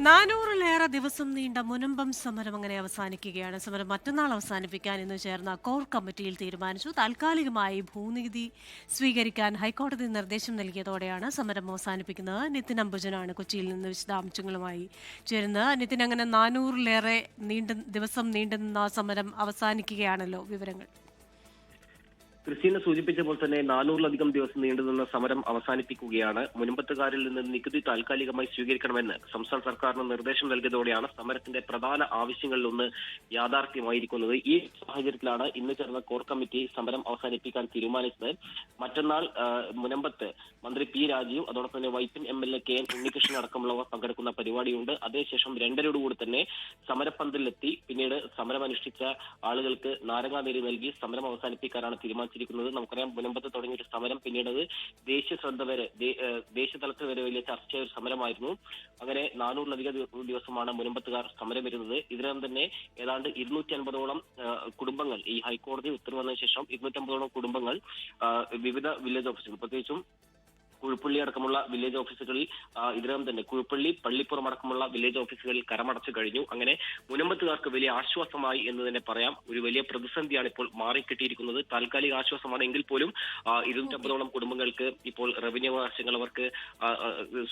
നാനൂറിലേറെ ദിവസം നീണ്ട മുനമ്പം സമരം അങ്ങനെ അവസാനിക്കുകയാണ്. സമരം മറ്റന്നാൾ അവസാനിപ്പിക്കാൻ ഇന്ന് ചേർന്ന കോർ കമ്മിറ്റിയിൽ തീരുമാനിച്ചു. താൽക്കാലികമായി ഭൂനികുതി സ്വീകരിക്കാൻ ഹൈക്കോടതി നിർദ്ദേശം നൽകിയതോടെയാണ് സമരം അവസാനിപ്പിക്കുന്നത്. നിതിൻ അംബുജനാണ് കൊച്ചിയിൽ നിന്ന് വിശദാംശങ്ങളുമായി ചേരുന്നത്. നിതിൻ അങ്ങനെ നാനൂറിലേറെ നീണ്ട ദിവസം നീണ്ടുന്ന സമരം അവസാനിക്കുകയാണല്ലോ വിവരങ്ങൾ. ക്രിസ്റ്റീന സൂചിപ്പിച്ച പോലെ തന്നെ നാനൂറിലധികം ദിവസം നീണ്ടുനിന്ന സമരം അവസാനിപ്പിക്കുകയാണ്. മുൻപത്തുകാരിൽ നിന്ന് നികുതി താൽക്കാലികമായി സ്വീകരിക്കണമെന്ന് സംസ്ഥാന സർക്കാരിന് നിർദ്ദേശം നൽകിയതോടെയാണ് സമരത്തിന്റെ പ്രധാന ആവശ്യങ്ങളിലൊന്ന് യാഥാർത്ഥ്യമായിരിക്കുന്നത്. ഈ സാഹചര്യത്തിലാണ് ഇന്ന് ചേർന്ന കോർ കമ്മിറ്റി സമരം അവസാനിപ്പിക്കാൻ തീരുമാനിച്ചത്. മറ്റന്നാൾ മുനമ്പത്ത് മന്ത്രി പി രാജീവ് അതോടൊപ്പം തന്നെ Vypin M L A K N Unnikrishnan അടക്കമുള്ളവർ പങ്കെടുക്കുന്ന പരിപാടിയുണ്ട്. അതേശേഷം രണ്ടരോടുകൂടി തന്നെ സമരപ്പന്തലിലെത്തി പിന്നീട് സമരം അനുഷ്ഠിച്ച ആളുകൾക്ക് നാരങ്ങാനീര് നൽകി സമരം അവസാനിപ്പിക്കാനാണ് തീരുമാനിച്ചിരിക്കുന്നത് നമുക്കറിയാം മുനമ്പത്ത് തുടങ്ങിയ ഒരു സമരം പിന്നീട് അത് ദേശീയ ശ്രദ്ധ വരെ ദേശീയ തലത്തിൽ വരെ വലിയ ചർച്ചയായ ഒരു സമരമായിരുന്നു. അങ്ങനെ നാനൂറിലധികം ദിവ- ദിവസമാണ് മുനമ്പത്തുകാർ സമരം വരുന്നത്. ഇതിനകം തന്നെ ഏതാണ്ട് ഇരുന്നൂറ്റി അൻപതോളം കുടുംബങ്ങൾ ഈ ഹൈക്കോടതി ഉത്തരവ് വന്നതിന് ശേഷം ഇരുന്നൂറ്റമ്പതോളം കുടുംബങ്ങൾ വിവിധ വില്ലേജ് ഓഫീസുകൾ പ്രത്യേകിച്ചും കുഴുപ്പള്ളി അടക്കമുള്ള വില്ലേജ് ഓഫീസുകളിൽ ഇതിനകം തന്നെ കുഴുപ്പള്ളി പള്ളിപ്പുറം അടക്കമുള്ള വില്ലേജ് ഓഫീസുകളിൽ കരമടച്ചു കഴിഞ്ഞു. അങ്ങനെ മുനമ്പത്തുകാർക്ക് വലിയ ആശ്വാസമായി എന്ന് തന്നെ പറയാം. ഒരു വലിയ പ്രതിസന്ധിയാണ് ഇപ്പോൾ മാറിക്കിട്ടിയിരിക്കുന്നത്. താൽക്കാലിക ആശ്വാസമാണ് എങ്കിൽ പോലും ഇരുന്നൂറ്റമ്പതോളം കുടുംബങ്ങൾക്ക് ഇപ്പോൾ റവന്യൂ അവകാശങ്ങൾ അവർക്ക്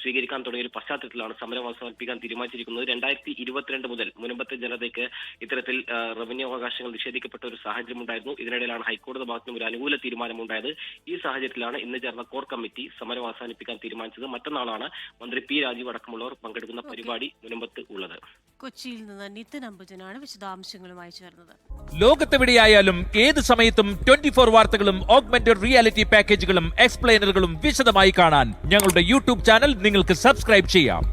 സ്വീകരിക്കാൻ തുടങ്ങിയ ഒരു പശ്ചാത്തലത്തിലാണ് സമരം അവസാനിപ്പിക്കാൻ തീരുമാനിച്ചിരിക്കുന്നത്. രണ്ടായിരത്തി ഇരുപത്തിരണ്ട് മുതൽ മുനമ്പത്തെ ജനതയ്ക്ക് ഇത്തരത്തിൽ റവന്യൂ അവകാശങ്ങൾ നിഷേധിക്കപ്പെട്ട ഒരു സാഹചര്യം ഉണ്ടായിരുന്നു. ഇതിനിടയിലാണ് ഹൈക്കോടതി ഭാഗത്തു നിന്നും ഒരു അനുകൂല തീരുമാനമുണ്ടായത്. ഈ സാഹചര്യത്തിലാണ് ഇന്ന് ചേർന്ന കോർ കമ്മിറ്റി സമരം അവസാനിപ്പിക്കാൻ തീരുമാനിച്ചത് മറ്റന്നാളാണ് മന്ത്രി പി രാജീവ് അടക്കമുള്ളവർ പങ്കെടുക്കുന്ന പരിപാടി മുനമ്പത്ത് ഉള്ളത്. കൊച്ചിയിൽ നിന്ന് നിതിൻ അംബുജനാണ് വിശദാംശങ്ങളുമായി ചേർന്നത് ലോകത്തെവിടെയായാലും ഏത് സമയത്തും ട്വന്റി ഫോർ വാർത്തകളും ഓഗ്മെന്റഡ് റിയാലിറ്റി പാക്കേജുകളും എക്സ്പ്ലെയിനറുകളും വിശദമായി കാണാൻ ഞങ്ങളുടെ യൂട്യൂബ് ചാനൽ നിങ്ങൾക്ക് സബ്സ്ക്രൈബ് ചെയ്യാം.